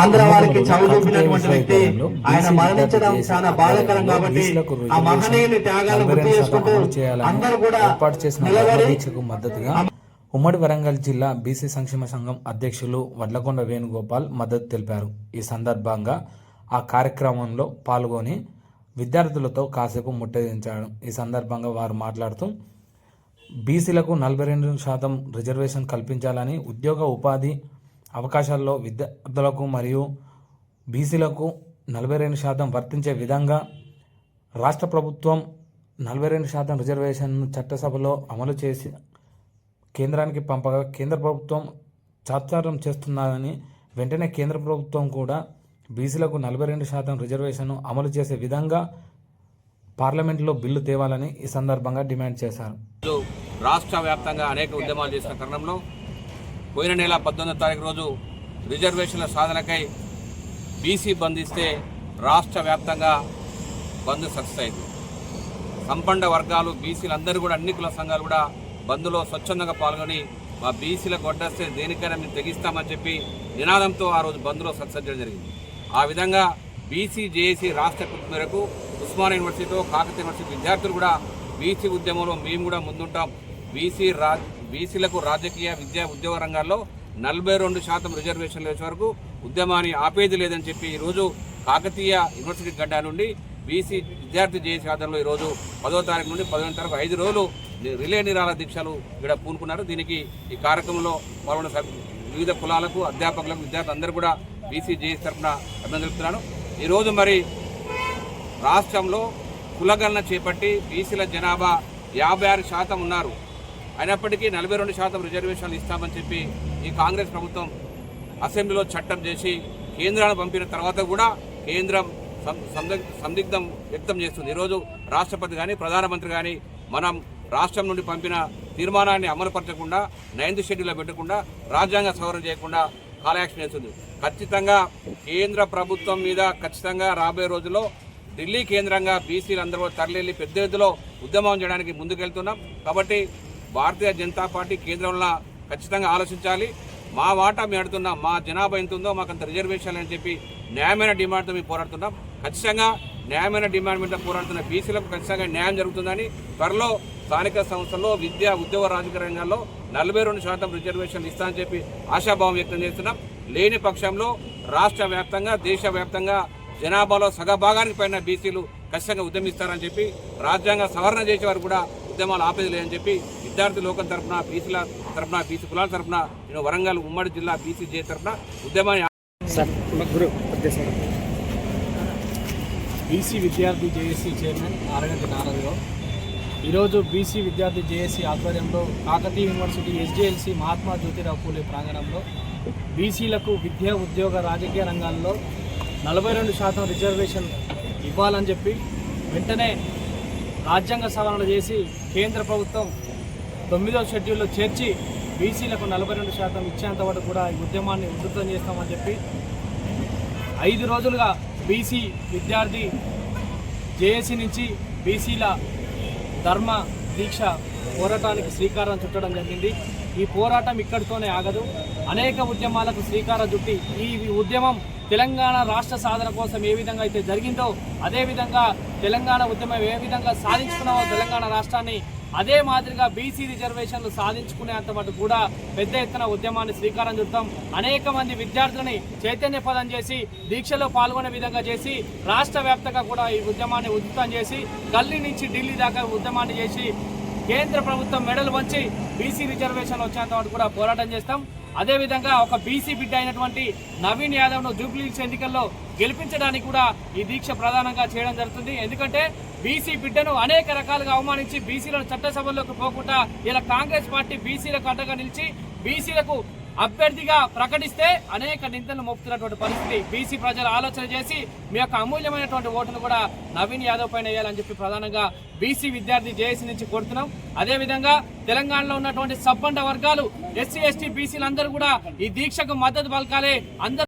ఆంధ్ర వారికి చదువు చూపినటువంటి కాకతీయ వ్యక్తి ఆయన మరణించడం చాలా బాధాకరం కాబట్టి ఆ మహనీయుని త్యాగాలను గుర్తు చేసుకుంటూ అందరూ కూడా చేసిన నిలబడి మద్దతుగా ఉమ్మడి వరంగల్ జిల్లా బీసీ సంక్షేమ సంఘం అధ్యక్షులు వడ్లకొండ వేణుగోపాల్ మద్దతు తెలిపారు. ఈ సందర్భంగా ఆ కార్యక్రమంలో పాల్గొని విద్యార్థులతో కాసేపు ముట్టడించాడు. ఈ సందర్భంగా వారు మాట్లాడుతూ బీసీలకు నలభై రెండు శాతం రిజర్వేషన్ కల్పించాలని ఉద్యోగ ఉపాధి అవకాశాల్లో విద్యార్థులకు మరియు బీసీలకు నలభై రెండు శాతం వర్తించే విధంగా రాష్ట్ర ప్రభుత్వం నలభై రెండు శాతం రిజర్వేషన్ను చట్టసభలో అమలు చేసి కేంద్రానికి పంపగా కేంద్ర ప్రభుత్వం చాచారం చేస్తున్నారని వెంటనే కేంద్ర ప్రభుత్వం కూడా బీసీలకు నలభై రెండు శాతం రిజర్వేషన్ను అమలు చేసే విధంగా పార్లమెంట్లో బిల్లు తేవాలని ఈ సందర్భంగా డిమాండ్ చేశారు. రాష్ట్ర వ్యాప్తంగా అనేక ఉద్యమాలు చేసిన క్రమంలో పోయిన నెల పద్దెనిమిదో తారీఖు రోజు రిజర్వేషన్ల సాధనకై బీసీ బంద్ ఇస్తే రాష్ట్ర వ్యాప్తంగా బంద్ సక్సెస్ అయింది సంపండ వర్గాలు బీసీలు అందరూ కూడా అన్ని కుల సంఘాలు కూడా బంద్లో స్వచ్ఛందంగా పాల్గొని మా బీసీలకు వడ్డేస్తే దేనికైనా మేము తెగిస్తామని చెప్పి నినాదంతో ఆ రోజు బంద్లో సక్సెస్ చేయడం జరిగింది. ఆ విధంగా బీసీ జేఏసీ రాష్ట్ర పిలుపు మేరకు ఉస్మానియా యూనివర్సిటీతో కాకతీయ యూనివర్సిటీ విద్యార్థులు కూడా బీసీ ఉద్యమంలో మేము కూడా ముందుంటాం. బీసీ రా బీసీలకు రాజకీయ విద్యా ఉద్యోగ రంగాల్లో నలభై రెండు శాతం రిజర్వేషన్లు వచ్చే వరకు ఉద్యమాన్ని ఆపేది లేదని చెప్పి ఈరోజు కాకతీయ యూనివర్సిటీ గడ్డ నుండి బీసీ విద్యార్థి జేఏసీ ఆధ్వర్యంలో ఈరోజు పదో తారీఖు నుండి పదిహేను తారీఖు ఐదు రోజులు రిలే నిరాల దీక్షలు ఇక్కడ పూనుకున్నారు. దీనికి ఈ కార్యక్రమంలో పాల్గొన్న వివిధ కులాలకు అధ్యాపకులకు విద్యార్థులందరూ కూడా బీసీ జేఏసీ తరఫున అభినందన తెలుపుతున్నాను ఈరోజు మరి రాష్ట్రంలో కులగణన చేపట్టి బీసీల జనాభా యాభై ఆరు శాతం ఉన్నారు. అయినప్పటికీ నలభై రెండు శాతం రిజర్వేషన్లు ఇస్తామని చెప్పి ఈ కాంగ్రెస్ ప్రభుత్వం అసెంబ్లీలో చట్టం చేసి కేంద్రాన్ని పంపిన తర్వాత కూడా కేంద్రం సందిగ్ధం వ్యక్తం చేస్తుంది. ఈరోజు రాష్ట్రపతి కానీ ప్రధానమంత్రి కానీ మనం రాష్ట్రం నుండి పంపిన తీర్మానాన్ని అమలుపరచకుండా నైన్త్ షెడ్యూల్లో పెట్టకుండా రాజ్యాంగ సవరణ చేయకుండా కాలయాక్షన్ చేస్తుంది. ఖచ్చితంగా కేంద్ర ప్రభుత్వం మీద ఖచ్చితంగా రాబోయే రోజుల్లో ఢిల్లీ కేంద్రంగా బీసీలందరూ తరలిల్లి పెద్ద ఎత్తులో ఉద్యమం చేయడానికి ముందుకెళ్తున్నాం. కాబట్టి భారతీయ జనతా పార్టీ కేంద్రంలో ఖచ్చితంగా ఆలోచించాలి. మా వాటా మేము అడుగుతున్నాం మా జనాభా ఎంత ఉందో మాకు అంత రిజర్వేషన్ అని చెప్పి న్యాయమైన డిమాండ్తో మేము పోరాడుతున్నాం. ఖచ్చితంగా న్యాయమైన డిమాండ్ మీద పోరాడుతున్న బీసీలకు ఖచ్చితంగా న్యాయం జరుగుతుందని త్వరలో స్థానిక సంస్థల్లో విద్య ఉద్యోగ రాజకీయ రంగాల్లో నలభై రెండు శాతం రిజర్వేషన్లు ఇస్తామని చెప్పి ఆశాభావం వ్యక్తం చేస్తున్నాం. లేని పక్షంలో రాష్ట్ర వ్యాప్తంగా దేశవ్యాప్తంగా జనాభాలో సగభాగానికి పైన బీసీలు ఖచ్చితంగా ఉద్యమిస్తారని చెప్పి రాజ్యాంగ సవరణ చేసే వారు కూడా ఉద్యమాలు ఆపేది లేదని చెప్పి విద్యార్థి లోకం తరఫున బీసీల తరఫున బీసీ కులాల తరఫున నేను వరంగల్ ఉమ్మడి జిల్లా బీసీ జే తరఫున ఉద్యమాన్ని బీసీ విద్యార్థి జేఏసీ చైర్మన్ ఆరగంటి నారాయణరావు ఈరోజు బీసీ విద్యార్థి జేఏసీ ఆధ్వర్యంలో కాకతీయ యూనివర్సిటీ ఎస్జేఎల్సీ మహాత్మా జ్యోతిరావు పూలే ప్రాంగణంలో బీసీలకు విద్యా ఉద్యోగ రాజకీయ రంగాల్లో నలభై రెండు శాతం రిజర్వేషన్ ఇవ్వాలని చెప్పి వెంటనే రాజ్యాంగ సవరణ చేసి కేంద్ర ప్రభుత్వం తొమ్మిదవ షెడ్యూల్లో చేర్చి బీసీలకు నలభై రెండు శాతం ఇచ్చేంత వరకు కూడా ఈ ఉద్యమాన్ని ఉధృతం చేస్తామని చెప్పి ఐదు రోజులుగా బీసీ విద్యార్థి జేఏసీ నుంచి బీసీల ధర్మ దీక్ష పోరాటానికి శ్రీకారం చుట్టడం జరిగింది. ఈ పోరాటం ఇక్కడితోనే ఆగదు. అనేక ఉద్యమాలకు శ్రీకారం చుట్టి ఈ ఉద్యమం తెలంగాణ రాష్ట్ర సాధన కోసం ఏ విధంగా అయితే జరిగిందో అదేవిధంగా తెలంగాణ ఉద్యమం ఏ విధంగా సాధించుకున్నామో తెలంగాణ రాష్ట్రాన్ని అదే మాదిరిగా బీసీ రిజర్వేషన్లు సాధించుకునేంత మటు కూడా పెద్ద ఎత్తున ఉద్యమాన్ని శ్రీకారం చుడతాం. అనేక మంది విద్యార్థులని చైతన్యపదం చేసి దీక్షలో పాల్గొనే విధంగా చేసి రాష్ట్ర వ్యాప్తంగా కూడా ఈ ఉద్యమాన్ని ఉధృతం చేసి గల్లీ నుంచి ఢిల్లీ దాకా ఉద్యమాన్ని చేసి కేంద్ర ప్రభుత్వం మెడలు వంచి బీసీ రిజర్వేషన్ వచ్చేంత వరకు కూడా పోరాటం చేస్తాం. అదేవిధంగా ఒక బీసీ బిడ్డ అయినటువంటి నవీన్ యాదవ్ను జూబ్లీహిల్స్ ఎన్నికల్లో గెలిపించడానికి కూడా ఈ దీక్ష ప్రధానంగా చేయడం జరుగుతుంది. ఎందుకంటే బీసీ బిడ్డను అనేక రకాలుగా అవమానించి బీసీలను చట్టసభల్లోకి పోకుండా ఇలా కాంగ్రెస్ పార్టీ బీసీలకు అడ్డగా నిలిచి బీసీలకు అభ్యర్థిగా ప్రకటిస్తే అనేక నిందలు మోపుతున్నటువంటి పరిస్థితి. బీసీ ప్రజలు ఆలోచన చేసి మీ యొక్క అమూల్యమైనటువంటి ఓటును కూడా నవీన్ యాదవ్ పైన వేయాలని చెప్పి ప్రధానంగా బీసీ విద్యార్థి జేఏసీ నుంచి కోరుతున్నాం. అదేవిధంగా తెలంగాణలో ఉన్నటువంటి సబ్బండ వర్గాలు ఎస్సీ ఎస్టీ బీసీలందరూ కూడా ఈ దీక్షకు మద్దతు పలకాలి. అందరూ